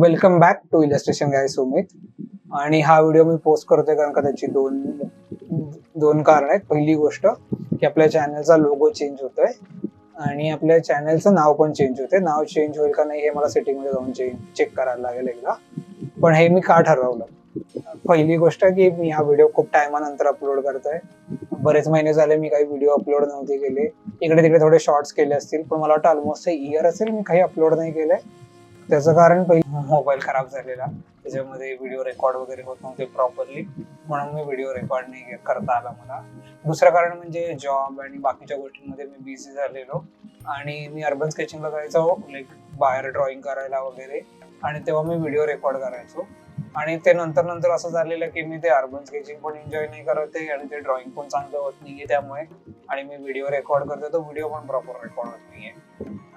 Welcome back to illustration guy Sumit आणि हा video मी post करतोय कारण का त्याची दोन दोन कारण आहेत. पहिली गोष्ट की आपल्या चॅनलचा लोगो चेंज होतोय आणि आपल्या चॅनलचं नाव पण चेंज होते नाव चेंज होईल का नाही हे मला सेटिंगमध्ये जाऊन जाऊन चेक करायला लागेल एकदा. पण हे मी का ठरवलं? पहिली गोष्ट की मी हा व्हिडिओ खूप टायमानंतर अपलोड करतोय. बरेच महिने झाले मी काही व्हिडिओ अपलोड नव्हते केले. इकडे तिकडे थोडे शॉर्ट्स केले असतील पण मला वाटतं ऑलमोस्ट इयर असेल मी काही अपलोड नाही केलंय. त्याचं कारण पहिले मोबाईल खराब झालेला. त्याच्यामध्ये व्हिडिओ रेकॉर्ड वगैरे होत नव्हते प्रॉपरली म्हणून मी व्हिडिओ रेकॉर्ड नाही करता आला मला. दुसरं कारण म्हणजे जॉब आणि बाकीच्या गोष्टींमध्ये मी बिझी झालेलो. आणि मी अर्बन स्केचिंगला जायचो लाईक बाहेर ड्रॉइंग करायला वगैरे. आणि तेव्हा मी व्हिडिओ रेकॉर्ड करायचो. आणि ते नंतर नंतर असं झालेलं की मी ते अर्बन स्केचिंग पण एन्जॉय नाही करत आहे आणि ते ड्रॉइंग पण चांगलं होत नाहीये त्यामुळे. आणि मी व्हिडिओ रेकॉर्ड करतो तो व्हिडिओ पण प्रॉपर रेकॉर्ड होत नाहीये.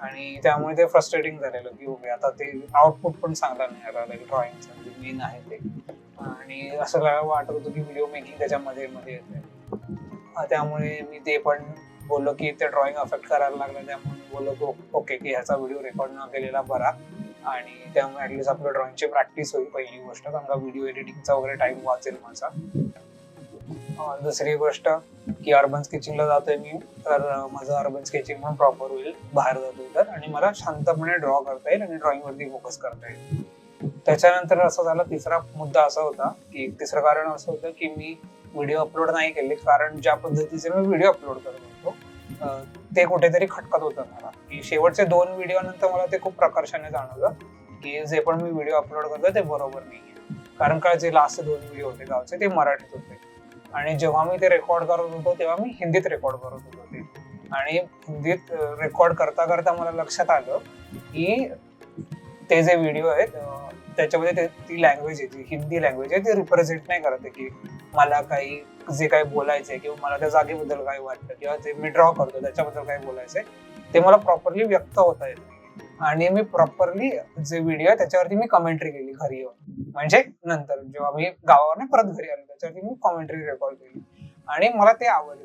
आणि त्यामुळे ते फ्रस्ट्रेटिंग झालेलं की हो ओके आता ते आउटपुट पण चांगला नाही आला लाईक ड्रॉइंगचं मेन आहे ते. आणि असं मला वाटत होतं की व्हिडिओ मेकिंग त्याच्यामध्ये मध्ये येते त्यामुळे मी ते पण बोललो की ते ड्रॉइंग अफेक्ट करायला लागलं त्यामुळे मी बोललो की ओके की ह्याचा व्हिडिओ रेकॉर्ड न केलेला बरा. आणि त्यामुळे ऍटलीस्ट आपलं ड्रॉइंगची प्रॅक्टिस होईल पहिली गोष्ट. कारण का व्हिडिओ एडिटिंगचा वगैरे टाइम वाचेल माझा. दुसरी गोष्ट की अर्बन स्केचिंगला जातोय मी तर माझं अर्बन स्केचिंग पण प्रॉपर होईल बाहेर जातोय तर. आणि मला शांतपणे ड्रॉ करता येईल आणि ड्रॉइंग वरती फोकस करता येईल. त्याच्यानंतर असं झालं तिसरा मुद्दा असा होता की तिसरं कारण असं होतं की मी व्हिडिओ अपलोड नाही केले कारण ज्या पद्धतीचे मी व्हिडिओ अपलोड करत होतो ते कुठेतरी खटकत होतं मला. की शेवटचे दोन व्हिडिओ नंतर मला ते खूप प्रकर्षाने जाणवलं की जे पण मी व्हिडिओ अपलोड करतो ते बरोबर नाहीये. कारण का जे लास्ट दोन व्हिडिओ होते गावचे ते मराठीत होते. आणि जेव्हा मी ते रेकॉर्ड करत होतो तेव्हा मी हिंदीत रेकॉर्ड करत होतो ते. आणि हिंदीत रेकॉर्ड करता करता मला लक्षात आलं की ते जे व्हिडिओ आहेत त्याच्यामध्ये ते- ती लँग्वेज आहे ती हिंदी लँग्वेज आहे ती रिप्रेझेंट नाही करत की मला काही जे काही बोलायचंय किंवा मला त्या जागेबद्दल काय वाटतं किंवा जे मी ड्रॉ करतो त्याच्याबद्दल काय बोलायचंय ते मला प्रॉपरली व्यक्त होता येत नाही. आणि मी प्रॉपरली जे व्हिडिओ आहे त्याच्यावरती मी कमेंट्री केली घरी येऊन. म्हणजे नंतर जेव्हा मी गावावर परत घरी आलो त्याच्यावरती मी कॉमेंट्री रेकॉर्ड केली. आणि मला ते आवडलं.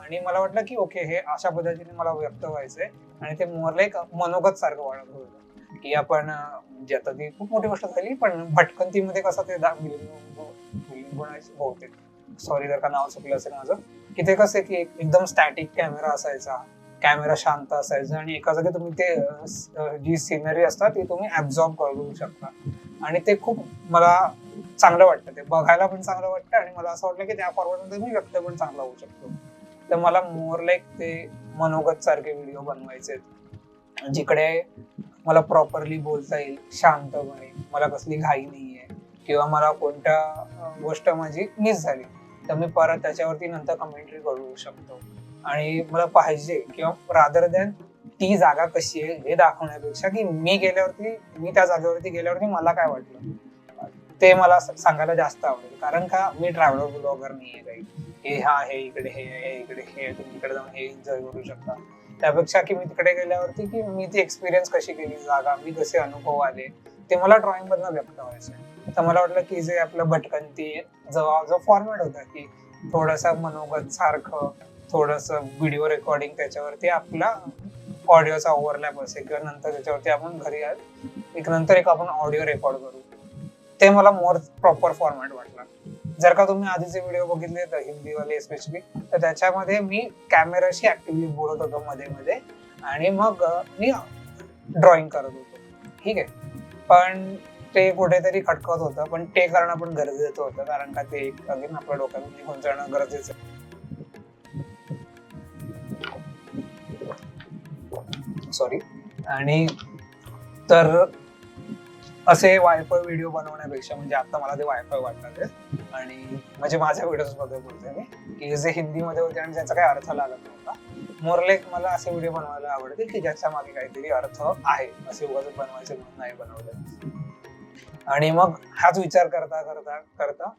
आणि मला वाटलं की ओके हे अशा पद्धतीने मला व्यक्त व्हायचंय. आणि ते मोरला एक मनोगत सारखं वाटत होतं. की आपण जे म्हणजे आता ती खूप मोठी गोष्ट झाली पण भटकंतीमध्ये कसं ते दा- बहुतेक. सॉरी जर का नाव चुकलं असेल माझं. की ते कसं आहे की एक- एकदम स्टॅटिक कॅमेरा असायचा. कॅमेरा शांत असायचा आणि एका जागी तुम्ही ते जी सिनरी असतात ती तुम्ही ऍब्झॉर्ब करू शकता. आणि ते खूप मला चांगलं वाटतं. ते बघायला पण चांगलं वाटतं आणि मला असं वाटलं की त्या फॉर्मॅटमध्ये मी व्यक्त पण चांगला होऊ शकतो. तर मला मोर लाईक ते मनोगत सारखे व्हिडिओ बनवायचे जिकडे मला प्रॉपरली बोलता येईल शांतपणे मला कसली घाई नाही आहे किंवा मला कोणत्या गोष्ट माझी मिस झाली तर मी परत त्याच्यावरती नंतर कमेंट्री करू शकतो. आणि मला पाहिजे किंवा रादर दॅन ती जागा कशी आहे हे दाखवण्यापेक्षा की मी गेल्यावरती मी त्या जागेवरती गेल्यावरती मला काय वाटलं? ते मला सांगायला जास्त आवडेल. कारण का मी ट्रॅव्हलर ब्लॉगर आहे काही. हे हा हे इकडे हे हे इकडे हे तुम्ही इकडे जाऊन हे एन्जॉय करू शकता. त्यापेक्षा की मी तिकडे गेल्यावरती की मी ती एक्सपिरियन्स कशी केली जागा? मी कसे अनुभव आले? ते मला ड्रॉइंग मधनं व्यक्त व्हायचं तर मला वाटलं की जे आपलं भटकंती जो जो फॉर्मॅट होता की थोडासा मनोगत सारखं थोडस व्हिडिओ रेकॉर्डिंग त्याच्यावरती आपला ऑडिओचा ओव्हरलॅप असेल किंवा नंतर त्याच्यावरती आपण घरी एक नंतर एक आपण ऑडिओ रेकॉर्ड करू. ते मला मोर प्रॉपर फॉर्मॅट वाटला. जर का तुम्ही आधीचे व्हिडिओ बघितले तर हिंदीवाले स्पेशली तर त्याच्यामध्ये मी कॅमेराशी ऍक्टिव्हली बोलत होतो मध्ये मध्ये. आणि मग मी ड्रॉइंग करत होतो. ठीक आहे? पण ते कुठेतरी खटकत होतं. पण ते करणं पण गरजेचं होतं. कारण का ते एक अगेन आपल्या डोक्यामध्ये गुंतवणं गरजेचं सॉरी आणि तर असे वायफळ व्हिडिओ बनवण्यापेक्षा म्हणजे आता मला ते वायफळ वाटतात आणि म्हणजे माझ्या व्हिडिओजमध्ये बोलते मी की जे हिंदीमध्ये होते आणि ज्याचा काही अर्थ लागत नव्हता. मोरलेक मला असे व्हिडिओ बनवायला आवडते की ज्याच्या मागे काहीतरी अर्थ आहे. असे उगाच बनवायचे म्हणून नाही बनवले. आणि मग हाच विचार करता करता करता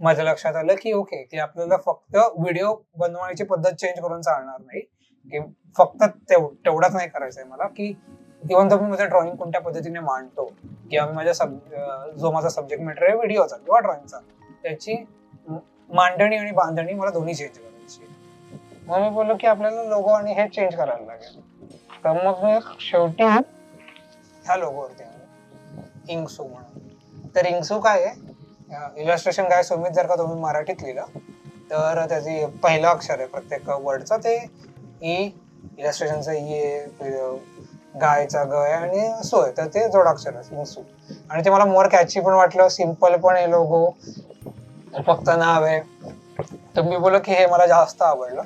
माझ्या लक्षात आलं की ओके की आपल्याला फक्त व्हिडिओ बनवायची पद्धत चेंज करून चालणार नाही. की फक्त तेव- तेवढाच नाही करायचंय मला की इव्हन तर मी माझं ड्रॉइंग कोणत्या पद्धतीने मांडतो. किंवा मी माझ्या सब जो माझा सब्जेक्ट मॅटर आहे व्हिडिओचा किंवा ड्रॉइंगचा त्याची मांडणी आणि बांधणी मला दोन्ही चेंज करायची मग मी बोललो की आपल्याला लोगो आणि हे चेंज करायला लागेल. तर मग मी शेवटी ह्या लोगोवरती आलो. इंगसू म्हणून. तर इंगसू काय आहे? इलस्ट्रेशन काय सुमित जर का तुम्ही मराठीत लिहिलं तर त्याची पहिलं अक्षर आहे प्रत्येक वर्डचं ते ई इलस्ट्रेशनचं ई गायचा गय आणि सो आहे तर ते जोडाक्षर आहे आणि ते मला मोर कॅची पण वाटलं सिंपल पण आहे लोगो फक्त नाव आहे. तर मी बोललो की हे मला जास्त आवडलं.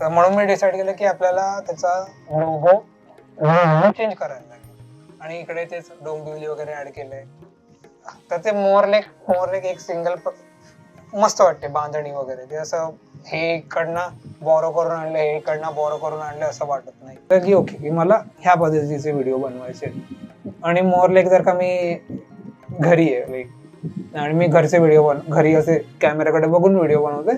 तर म्हणून मी डिसाईड केलं की आपल्याला त्याचा लोगो चेंज करायला लागेल. आणि इकडे तेच डोंबिवली वगैरे ऍड केलंय. तर ते मोरलेक मोरलेक एक सिंगल मस्त वाटते बांधणी वगैरे. ते असं हे इकडनं बॉरो करून आणलं हे इकडनं बॉरो करून आणलं असं वाटत नाही. तर की ओके की मला ह्या पद्धतीचे व्हिडिओ बनवायचे आहेत. आणि लाईक जर का मी घरी आहे लाईक आणि मी घरचे व्हिडिओ बन घरी असे कॅमेराकडे बघून व्हिडिओ बनवते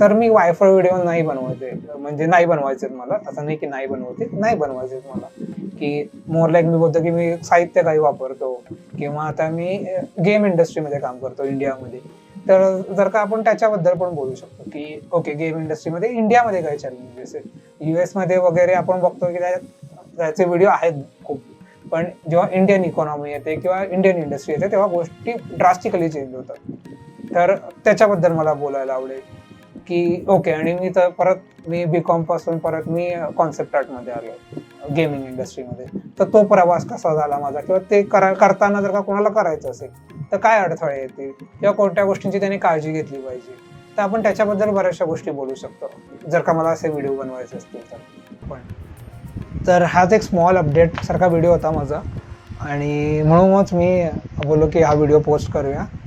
तर मी वायफाय व्हिडिओ नाही बनवायचे. म्हणजे नाही बनवायचे मला. असं नाही की नाही बनवते नाही बनवायचे मला. की मोर लाईक मी बोलतो की मी साहित्य काही वापरतो किंवा आता मी eh, गेम इंडस्ट्रीमध्ये काम करतो इंडियामध्ये तर जर का आपण त्याच्याबद्दल पण बोलू शकतो की ओके गेम इंडस्ट्रीमध्ये इंडियामध्ये काय चॅलेंजेस आहेत. युएसमध्ये वगैरे आपण बघतो की त्याचे व्हिडिओ आहेत खूप. पण जेव्हा इंडियन इकॉनॉमी येते किंवा इंडियन इंडस्ट्री येते तेव्हा गोष्टी ड्रास्टिकली चेंज होतात. तर त्याच्याबद्दल मला बोलायला आवडेल की ओके आणि मी तर परत मी बी कॉमपासून परत मी कॉन्सेप्ट आर्टमध्ये आलो गेमिंग इंडस्ट्रीमध्ये तर तो प्रवास कसा झाला माझा? किंवा ते करा करताना जर का कोणाला करायचं असेल तर काय अडथळे येतील किंवा कोणत्या गोष्टींची त्यांनी काळजी घेतली पाहिजे? तर आपण त्याच्याबद्दल बऱ्याचशा गोष्टी बोलू शकतो. जर का मला असे व्हिडिओ बनवायचे असतील तर. पण. तर हाच एक स्मॉल अपडेट सारखा व्हिडिओ होता माझा. आणि म्हणूनच मी बोललो की हा व्हिडिओ पोस्ट करूया.